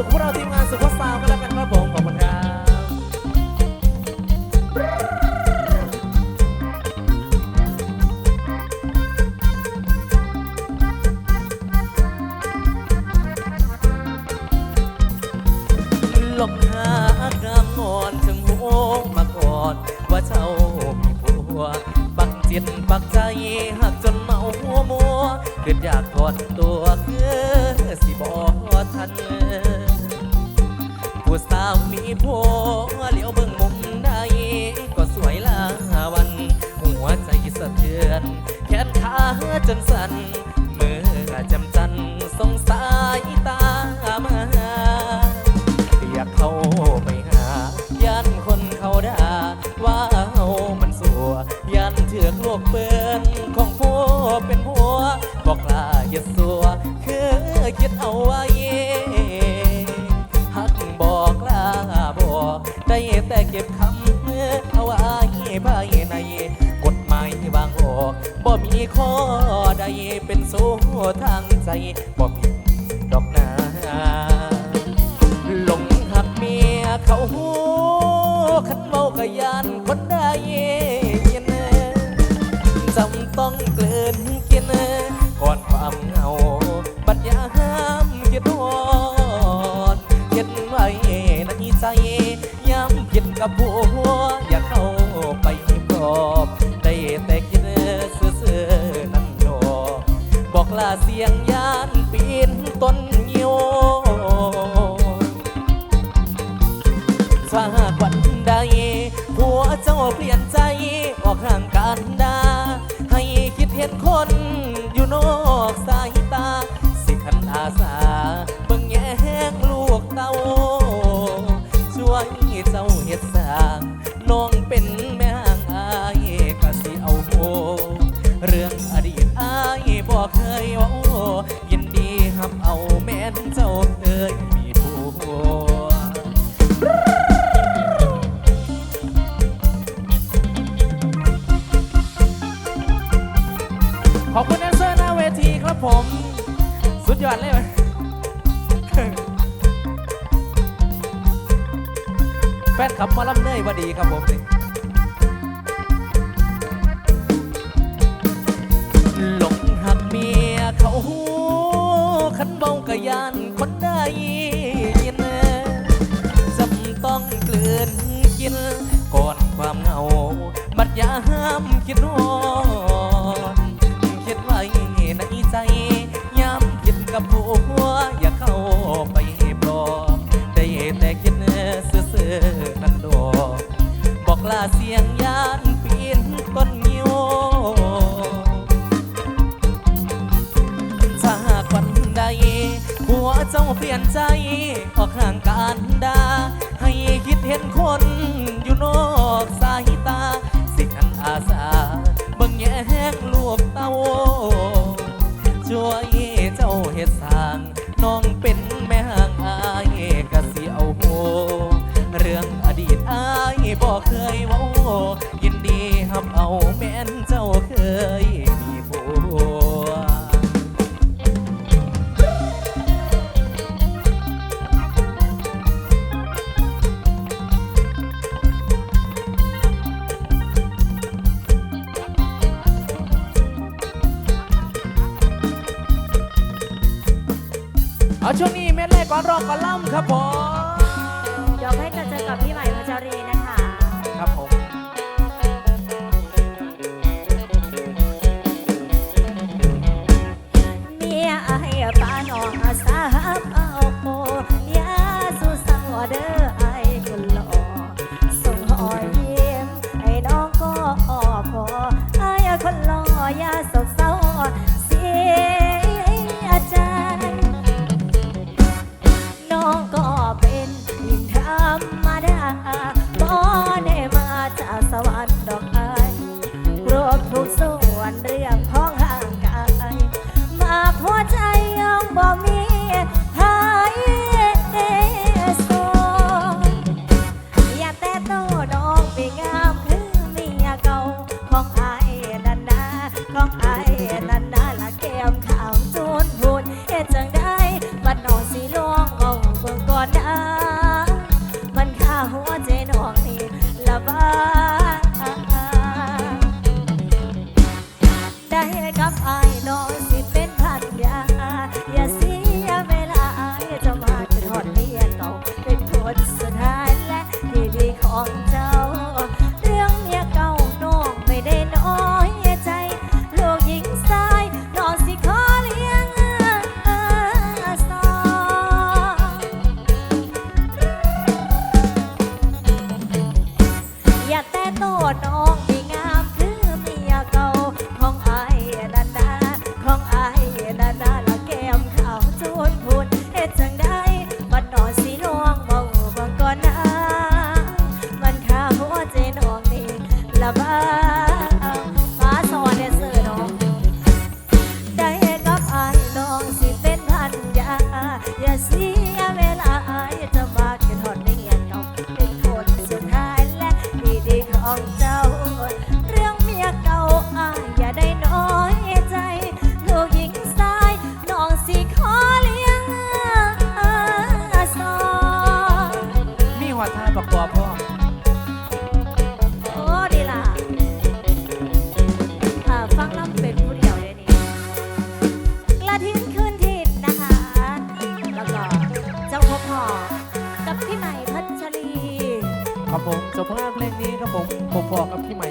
ุขพวกเราทีมงานสุขวัสาวกันแล้วกันครับผมขอบคุณครับลบหากางอนถึหัวมาก่อว่าเามีผัว ปักจิตปักใจหักจนเมาหัวมัวเกิดอยากถอดตัวเคือสิบอทัน ผู้สาวมีโพวเหลียวเบิ่งมุมใดก็สวยลาวัน หัวใจสะเทือน แขนขาจนสั่น เขาหูขันเมากะยานคนได้เยินจำต้องเกลื่อนกิน ครับมาล่ำเนยวดีครับผมนี่หลงหักเมียเขาหูขันเบากะยานคนได้ยินจำต้องกลืนกินก่อนความเหงา บัดยาห้ามคิดหอง ยว้ายินดีหับเอาแม่นเจ้าเคยมีผัวเอาช่วงนี้แม่เล่ก่อนรองก่อนล่ำครับผมยกให้กระเจอกับพี่ใหม่พัชรีนะคะ ครับผม พอกับพี่ใหม่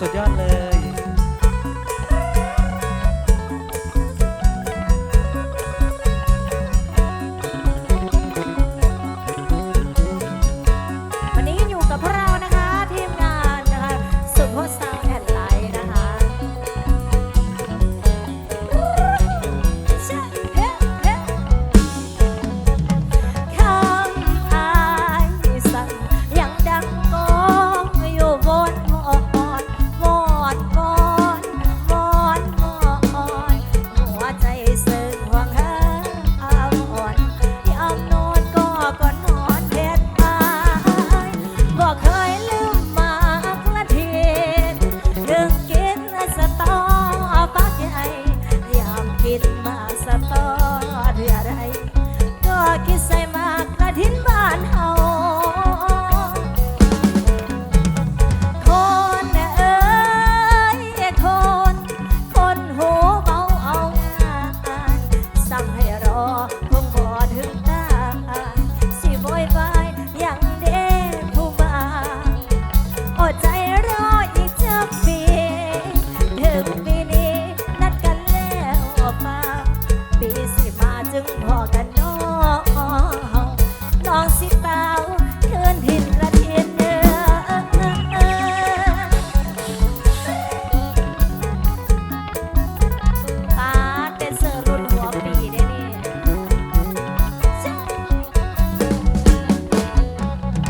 สุดยอดเลย